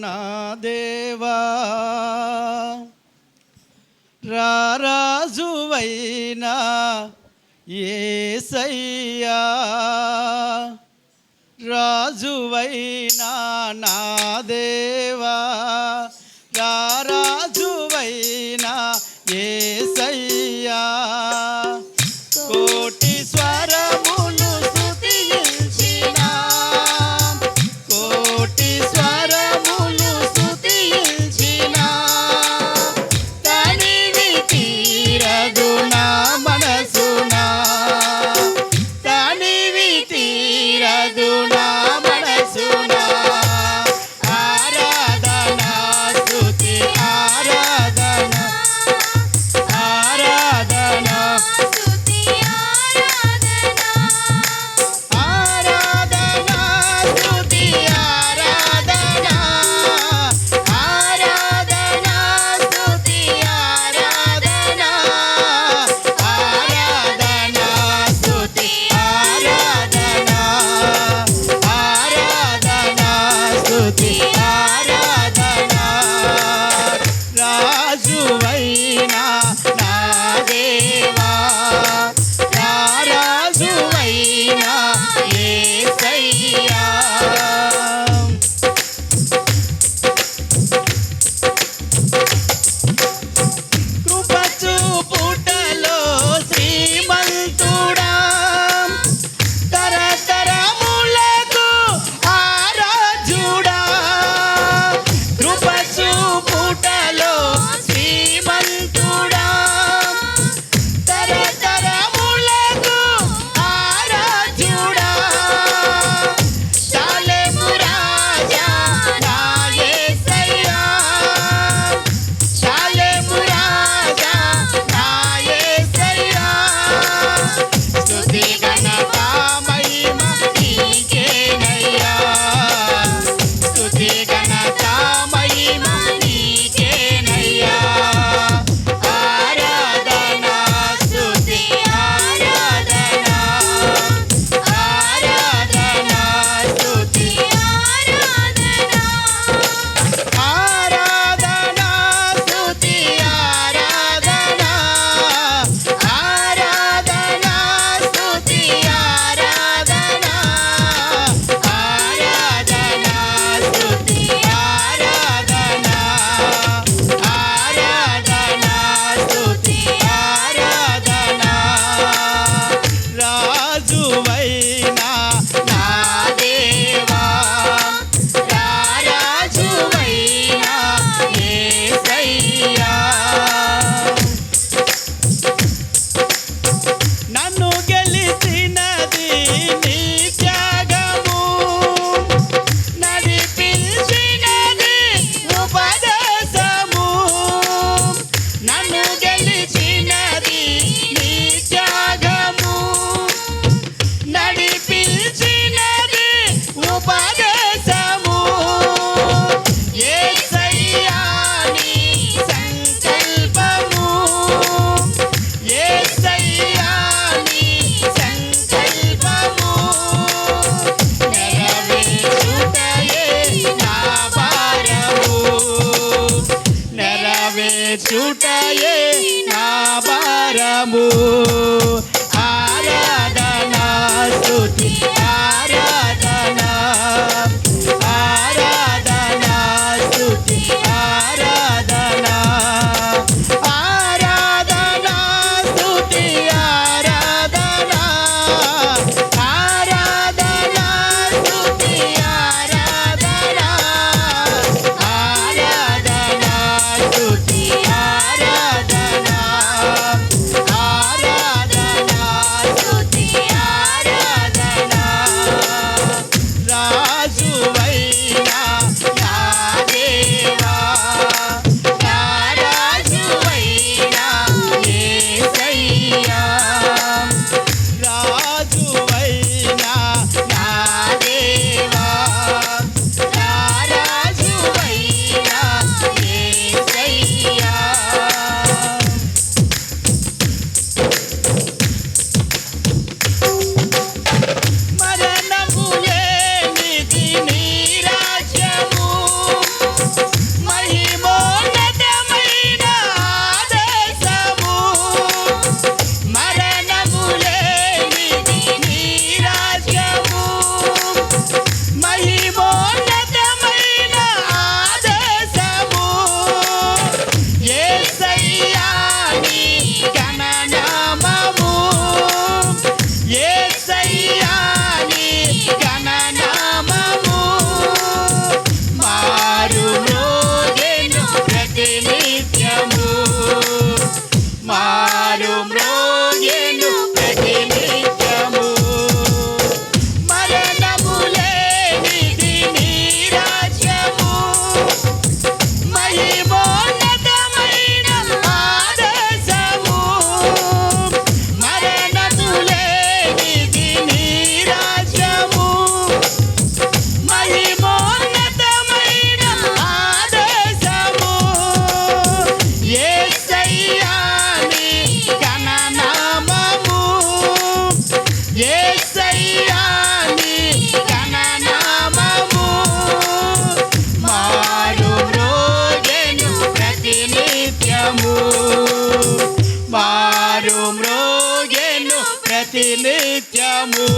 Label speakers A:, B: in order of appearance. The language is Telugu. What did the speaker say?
A: నా దేవా రారాజువైనా ఏసయ్యా రాజువైనా నా దేవా రారాజువైనా శరీరము మారు మృగేను ప్రతినిత్యము.